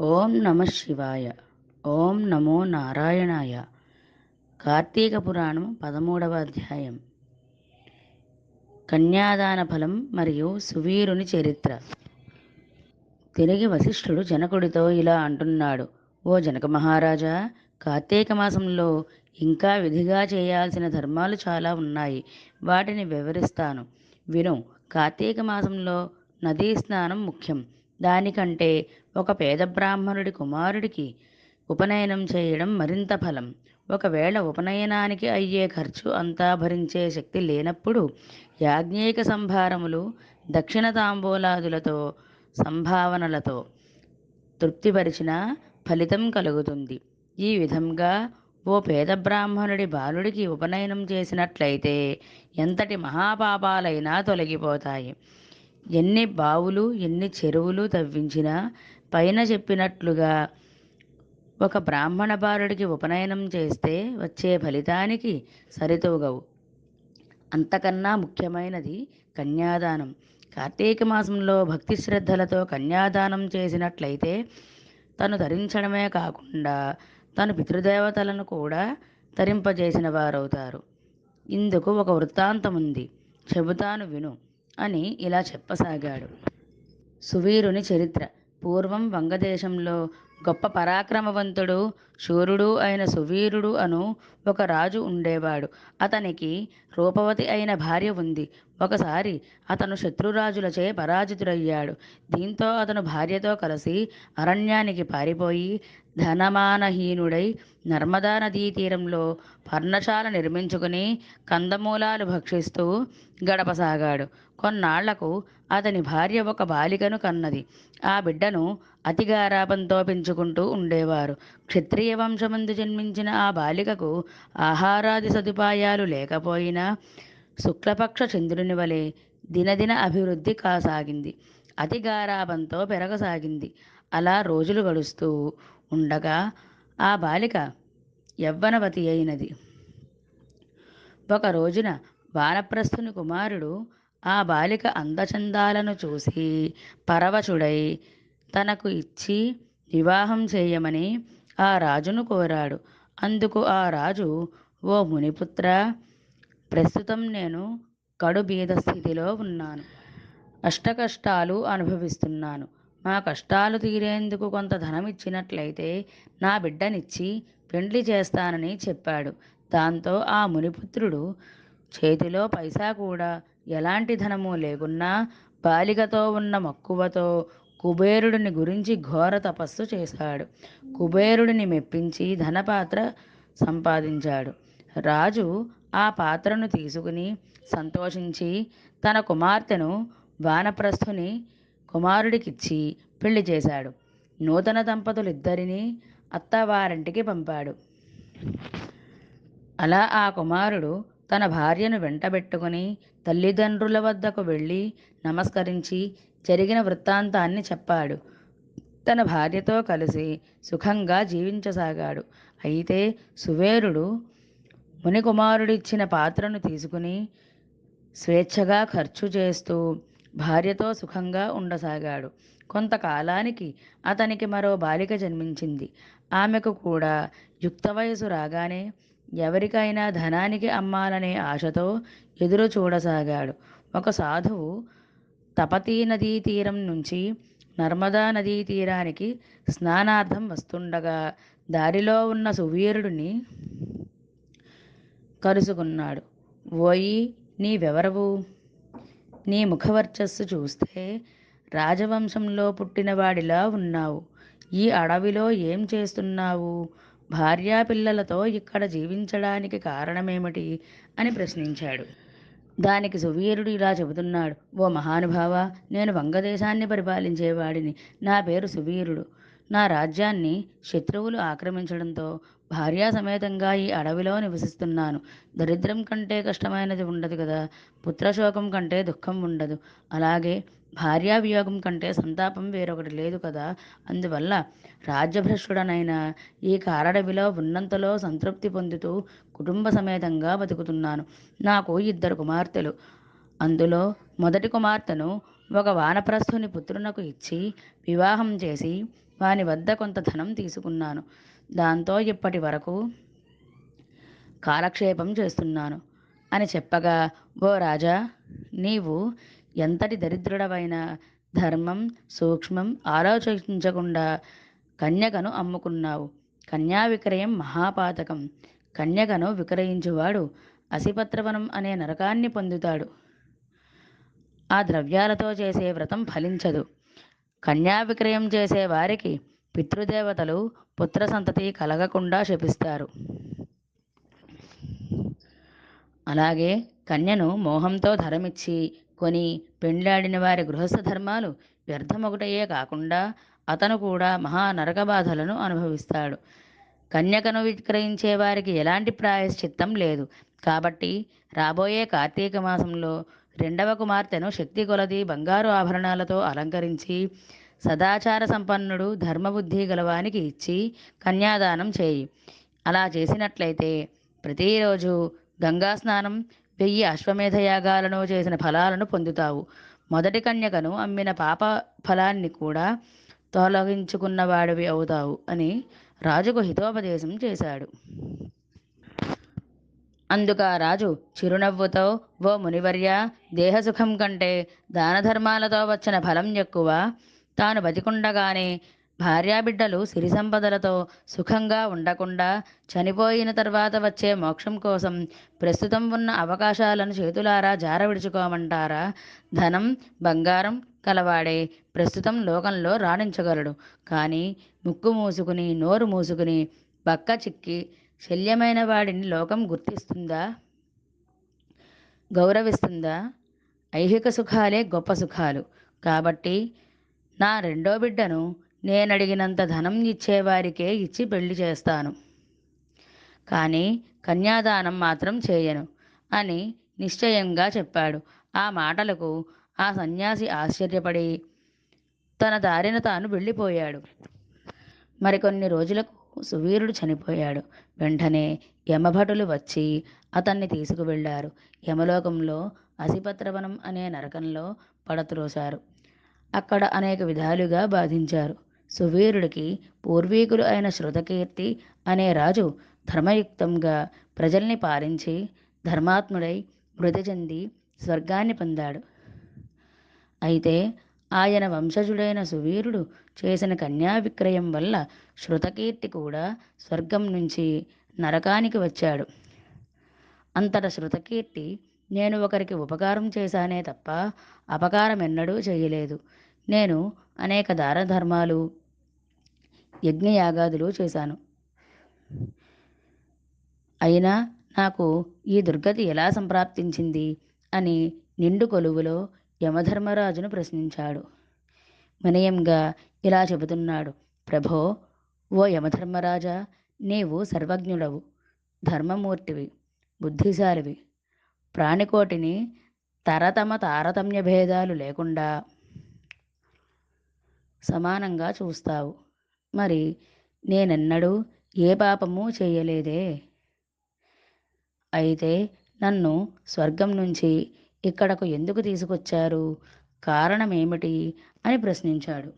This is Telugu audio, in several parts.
ఓం నమ శివాయ. ఓం నమో నారాయణాయ. కార్తీక పురాణం పదమూడవ అధ్యాయం. కన్యాదాన ఫలం మరియు సువీరుని చరిత్ర. తిరిగి వశిష్ఠుడు జనకుడితో ఇలా అంటున్నాడు ఓ జనక మహారాజా కార్తీక మాసంలో ఇంకా విధిగా చేయాల్సిన ధర్మాలు చాలా ఉన్నాయి. వాటిని వివరిస్తాను. విను కార్తీక మాసంలో నదీ స్నానం ముఖ్యం. దానికంటే ఒక పేద బ్రాహ్మణుడి కుమారుడికి ఉపనయనం చేయడం మరింత ఫలం. ఒకవేళ ఉపనయనానికి అయ్యే ఖర్చు అంతా భరించే శక్తి లేనప్పుడు యాజ్ఞిక సంభారములు దక్షిణ తాంబూలాదులతో సంభావనలతో తృప్తిపరిచిన ఫలితం కలుగుతుంది. ఈ విధంగా ఓ పేద బ్రాహ్మణుడి బాలుడికి ఉపనయనం చేసినట్లయితే ఎంతటి మహాపాపాలైనా తొలగిపోతాయి. ఎన్ని బావులు ఎన్ని చెరువులు తవ్వించినా పైన చెప్పినట్లుగా ఒక బ్రాహ్మణ బాలుడికి ఉపనయనం చేస్తే వచ్చే ఫలితానికి సరితూగవు. అంతకన్నా ముఖ్యమైనది కన్యాదానం. కార్తీక మాసంలో భక్తి శ్రద్ధలతో కన్యాదానం చేసినట్లయితే తను ధరించడమే కాకుండా తన పితృదేవతలను కూడా తరింపజేసిన వారవుతారు. ఇందుకు ఒక వృత్తాంతం ఉంది చెబుతాను విను. అని ఇలా చెప్పసాగాడు. సువీరుని చరిత్ర. పూర్వం వంగదేశంలో గొప్ప పరాక్రమవంతుడు శూరుడు అయిన సువీరుడు అను ఒక రాజు ఉండేవాడు. అతనికి రూపవతి అయిన భార్య ఉంది. ఒకసారి అతను శత్రురాజులచే పరాజితుడయ్యాడు. దీంతో అతను భార్యతో కలిసి అరణ్యానికి పారిపోయి ధనమానహీనుడై నర్మదా నదీ తీరంలో పర్ణశాల నిర్మించుకుని కందమూలాలు భక్షిస్తూ గడపసాగాడు. కొన్నాళ్ళకు అతని భార్య ఒక బాలికను కన్నది. ఆ బిడ్డను అతిగారాపంతో పెంచుకుంటూ ఉండేవారు. క్షత్రియ వంశమందు జన్మించిన ఆ బాలికకు ఆహారాది సదుపాయాలు లేకపోయినా శుక్లపక్ష చంద్రుని వలె దినదిన అభివృద్ధి కాసాగింది. అతిగారాపంతో పెరగసాగింది. అలా రోజులు గడుస్తూ ఉండగా ఆ బాలిక యవ్వనవతి అయినది. ఒక రోజున వానప్రస్థుని కుమారుడు ఆ బాలిక అందచందాలను చూసి పరవశుడై తనకు ఇచ్చి వివాహం చేయమని ఆ రాజును కోరాడు. అందుకు ఆ రాజు ఓ మునిపుత్ర ప్రస్తుతం నేను కడు బీద స్థితిలో ఉన్నాను. అష్టకష్టాలు అనుభవిస్తున్నాను. మా కష్టాలు తీరేందుకు కొంత ధనం ఇచ్చినట్లయితే నా బిడ్డనిచ్చి పెండ్లి చేస్తానని చెప్పాడు. దాంతో ఆ మునిపుత్రుడు చేతిలో పైసా కూడా ఎలాంటి ధనము లేకున్నా బాలికతో ఉన్న మక్కువతో కుబేరుడిని గురించి ఘోర తపస్సు చేశాడు. కుబేరుడిని మెప్పించి ధనపాత్ర సంపాదించాడు. రాజు ఆ పాత్రను తీసుకుని సంతోషించి తన కుమార్తెను వానప్రస్థుని కుమారుడికిచ్చి పెళ్ళి చేశాడు. నూతన దంపతులిద్దరినీ అత్తవారింటికి పంపాడు. అలా ఆ కుమారుడు తన భార్యను వెంటబెట్టుకుని తల్లిదండ్రుల వద్దకు వెళ్ళి నమస్కరించి జరిగిన వృత్తాంతాన్ని చెప్పాడు. తన భార్యతో కలిసి సుఖంగా జీవించసాగాడు. అయితే సువేరుడు మునికుమారుడిచ్చిన పాత్రను తీసుకుని స్వేచ్ఛగా ఖర్చు చేస్తూ భార్యతో సుఖంగా ఉండసాగాడు. కొంతకాలానికి అతనికి మరో బాలిక జన్మించింది. ఆమెకు కూడా యుక్త వయసు రాగానే ఎవరికైనా ధనానికి అమ్మాలనే ఆశతో ఎదురు చూడసాగాడు. ఒక సాధువు తపతీ నదీ తీరం నుంచి నర్మదా నదీ తీరానికి స్నానార్థం వస్తుండగా దారిలో ఉన్న సువీరుడిని కరుసుకున్నాడు. ఓయి నీవెవరవు? నీ ముఖవర్చస్సు చూస్తే రాజవంశంలో పుట్టినవాడిలా ఉన్నావు. ఈ అడవిలో ఏం చేస్తున్నావు? భార్యా పిల్లలతో ఇక్కడ జీవించడానికి కారణమేమిటి? అని ప్రశ్నించాడు. దానికి సువీరుడు ఇలా చెబుతున్నాడు. ఓ మహానుభావ నేను వంగదేశాన్ని పరిపాలించేవాడిని. నా పేరు సువీరుడు. నా రాజ్యాన్ని శత్రువులు ఆక్రమించడంతో భార్యా సమేతంగా ఈ అడవిలో నివసిస్తున్నాను. దరిద్రం కంటే కష్టమైనది ఉండదు కదా. పుత్రశోకం కంటే దుఃఖం ఉండదు. అలాగే భార్యా వియోగం కంటే సంతాపం వేరొకటి లేదు కదా. అందువల్ల రాజ్యభ్రష్టుడనైన ఈ కారడవిలో ఉన్నంతలో సంతృప్తి పొందుతూ కుటుంబ సమేతంగా బతుకుతున్నాను. నాకు ఇద్దరు కుమార్తెలు. అందులో మొదటి కుమార్తెను ఒక వానప్రస్థుని పుత్రునకు ఇచ్చి వివాహం చేసి వాని వద్ద కొంత ధనం తీసుకున్నాను. దాంతో ఇప్పటి వరకు కాలక్షేపం చేస్తున్నాను. అని చెప్పగా ఓ రాజా నీవు ఎంతటి దరిద్రుడవైన ధర్మం సూక్ష్మం ఆలోచించకుండా కన్యకను అమ్ముకున్నావు. కన్యా విక్రయం మహాపాతకం. కన్యకను విక్రయించువాడు అసిపత్రవనం అనే నరకాన్ని పొందుతాడు. ఆ ద్రవ్యాలతో చేసే వ్రతం ఫలించదు. కన్యా విక్రయం చేసే వారికి పితృదేవతలు పుత్ర సంతతి కలగకుండా శపిస్తారు. అలాగే కన్యను మోహంతో ధరమిచ్చి కొని పెండ్లాడిన వారి గృహస్థ ధర్మాలు వ్యర్థమొకటయే కాకుండా అతను కూడా మహా నరక బాధలను అనుభవిస్తాడు. కన్యకను విక్రయించే వారికి ఎలాంటి ప్రాయశ్చిత్తం లేదు. కాబట్టి రాబోయే కార్తీక మాసంలో రెండవ కుమార్తెను శక్తి కొలది బంగారు ఆభరణాలతో అలంకరించి సదాచార సంపన్నుడు ధర్మబుద్ధి గలవానికి ఇచ్చి కన్యాదానం చేయి. అలా చేసినట్లయితే ప్రతిరోజు గంగా స్నానం వెయ్యి అశ్వమేధ యాగాలను చేసిన ఫలాలను పొందుతావు. మొదటి కన్యకను అమ్మిన పాప ఫలాన్ని కూడా తొలగించుకున్నవాడివి అవుతావు అని రాజుకు హితోపదేశం చేశాడు. అందుక రాజు చిరునవ్వుతో ఓ మునివర్య దేహసుఖం కంటే దానధర్మాలతో వచ్చిన ఫలం ఎక్కువ. తాను బతికుండగానే భార్యాబిడ్డలు సిరి సంపదలతో సుఖంగా ఉండకుండా చనిపోయిన తర్వాత వచ్చే మోక్షం కోసం ప్రస్తుతం ఉన్న అవకాశాలను చేతులారా జార విడుచుకోమంటారా? ధనం బంగారం కలవాడే ప్రస్తుతం లోకంలో రాణించగలడు. కానీ ముక్కు మూసుకుని నోరు మూసుకుని బక్క చిక్కి శల్యమైన వాడిని లోకం గుర్తిస్తుందా? గౌరవిస్తుందా? ఐహిక సుఖాలే గొప్ప సుఖాలు. కాబట్టి నా రెండో బిడ్డను నేనడిగినంత ధనం ఇచ్చేవారికే ఇచ్చి పెళ్ళి చేస్తాను. కానీ కన్యాదానం మాత్రం చేయను అని నిశ్చయంగా చెప్పాడు. ఆ మాటలకు ఆ సన్యాసి ఆశ్చర్యపడి తన దారిన తాను వెళ్ళిపోయాడు. మరికొన్ని రోజులకు సువీరుడు చనిపోయాడు. వెంటనే యమభటులు వచ్చి అతన్ని తీసుకువెళ్ళారు. యమలోకంలో అసిపత్రవనం అనే నరకంలో పడత్రోశారు. అక్కడ అనేక విధాలుగా బాధించారు. సువీరుడికి పూర్వీకులు అయిన శృతకీర్తి అనే రాజు ధర్మయుక్తంగా ప్రజల్ని పాలించి ధర్మాత్ముడై మృతి చెంది స్వర్గాన్ని పొందాడు. అయితే ఆయన వంశజుడైన సువీరుడు చేసిన కన్యా విక్రయం వల్ల శృతకీర్తి కూడా స్వర్గం నుంచి నరకానికి వచ్చాడు. అంతట శృతకీర్తి నేను ఒకరికి ఉపకారం చేశానే తప్ప అపకారం ఎన్నడూ చేయలేదు. నేను అనేక దాన ధర్మాలు యజ్ఞయాగాదులు చేశాను. అయినా నాకు ఈ దుర్గతి ఎలా సంప్రాప్తించింది? అని నిండు కొలువులో యమధర్మరాజును ప్రశ్నించాడు. వినయంగా ఇలా చెబుతున్నాడు. ప్రభో ఓ యమధర్మరాజా నీవు సర్వజ్ఞుడవు ధర్మమూర్తివి బుద్ధిశాలివి. ప్రాణికోటిని తరతమ తారతమ్య భేదాలు లేకుండా సమానంగా చూస్తావు. మరి నేనెన్నడూ ఏ పాపము చేయలేదే. అయితే నన్ను స్వర్గం నుంచి ఇక్కడకు ఎందుకు తీసుకొచ్చారు? కారణమేమిటి అని ప్రశ్నించాడు.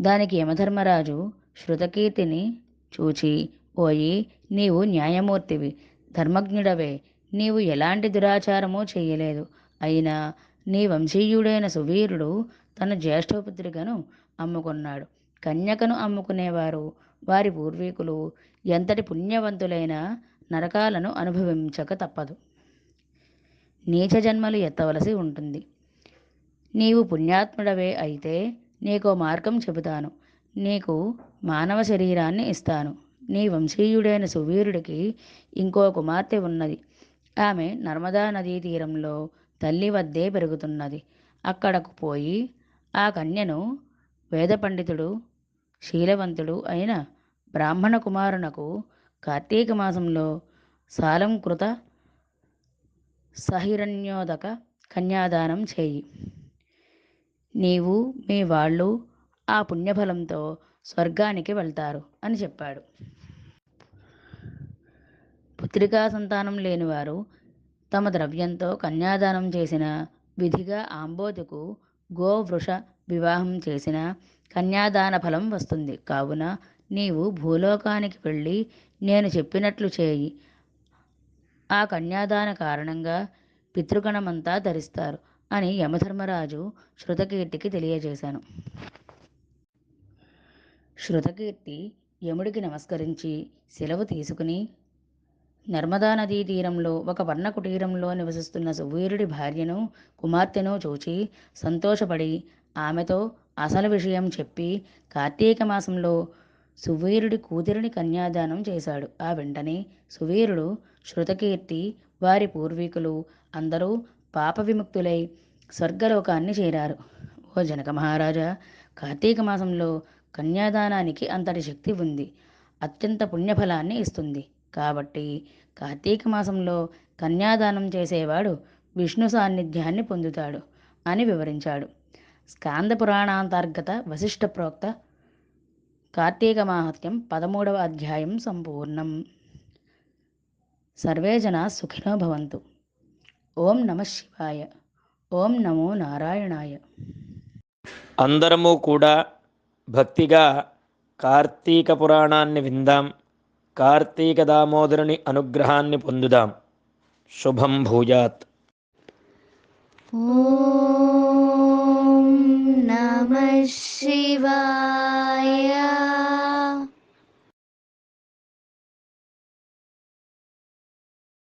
దానికి యమధర్మరాజు శృతకీర్తిని చూచి పోయి నీవు న్యాయమూర్తివి ధర్మజ్ఞుడవే నీవు ఎలాంటి దురాచారమూ చేయలేదు. అయినా నీ వంశీయుడైన సువీరుడు తన జ్యేష్ఠపుత్రికను అమ్ముకున్నాడు. కన్యకను అమ్ముకునేవారు వారి పూర్వీకులు ఎంతటి పుణ్యవంతులైన నరకాలను అనుభవించక తప్పదు. నీచ జన్మలు ఎత్తవలసి ఉంటుంది. నీవు పుణ్యాత్ముడవే అయితే నీకో మార్గం చెబుతాను. నీకు మానవ శరీరాన్ని ఇస్తాను. నీ వంశీయుడైన సువీరుడికి ఇంకో కుమార్తె ఉన్నది. ఆమె నర్మదా నదీ తీరంలో తల్లి వద్దే పెరుగుతున్నది. అక్కడకు పోయి ఆ కన్యను వేద పండితుడు శీలవంతుడు అయిన బ్రాహ్మణ కుమారునకు కార్తీక మాసంలో సాలంకృత సహిరణ్యోదక కన్యాదానం చేయి. నీవు మీ వాళ్ళు ఆ పుణ్యఫలంతో స్వర్గానికి వెళ్తారు అని చెప్పాడు. పుత్రికా సంతానం లేనివారు తమ ద్రవ్యంతో కన్యాదానం చేసిన విధిగా ఆంబోతుకు గోవృష వివాహం చేసిన కన్యాదాన ఫలం వస్తుంది. కావున నీవు భూలోకానికి వెళ్ళి నేను చెప్పినట్లు చేయి. ఆ కన్యాదాన కారణంగా పితృగణమంతా ధరిస్తారు అని యమధర్మరాజు శృతకీర్తికి తెలియజేశాను. శృతకీర్తి యముడికి నమస్కరించి సెలవు తీసుకుని నర్మదా నదీ తీరంలో ఒక వర్ణ కుటీరంలో నివసిస్తున్న సువీరుడి భార్యను కుమార్తెను చూచి సంతోషపడి ఆమెతో అసలు విషయం చెప్పి కార్తీక మాసంలో సువీరుడి కూతురిని కన్యాదానం చేశాడు. ఆ వెంటనే సువీరుడు శృతకీర్తి వారి పూర్వీకులు అందరూ పాప విముక్తులై స్వర్గలోకాన్ని చేరారు. ఓ జనక మహారాజా కార్తీక మాసంలో కన్యాదానానికి అంతటి శక్తి ఉంది. అత్యంత పుణ్యఫలాన్ని ఇస్తుంది. కాబట్టి కార్తీక మాసంలో కన్యాదానం చేసేవాడు విష్ణు సాన్నిధ్యాన్ని పొందుతాడు అని వివరించాడు. స్కాంద పురాణాంతర్గత వశిష్ఠ ప్రోక్త కార్తీక మాహత్యం పదమూడవ అధ్యాయం సంపూర్ణం. సర్వే జన సుఖినో భవంతు. ఓం నమ శివాయ. ఓం నమో నారాయణాయ. అందరము కూడా భక్తిగా కార్తీక పురాణాన్ని విందాం. కార్తీక దామోదరుని అనుగ్రహాన్ని పొందుదాం. శుభం భూయాత్. శివాయ.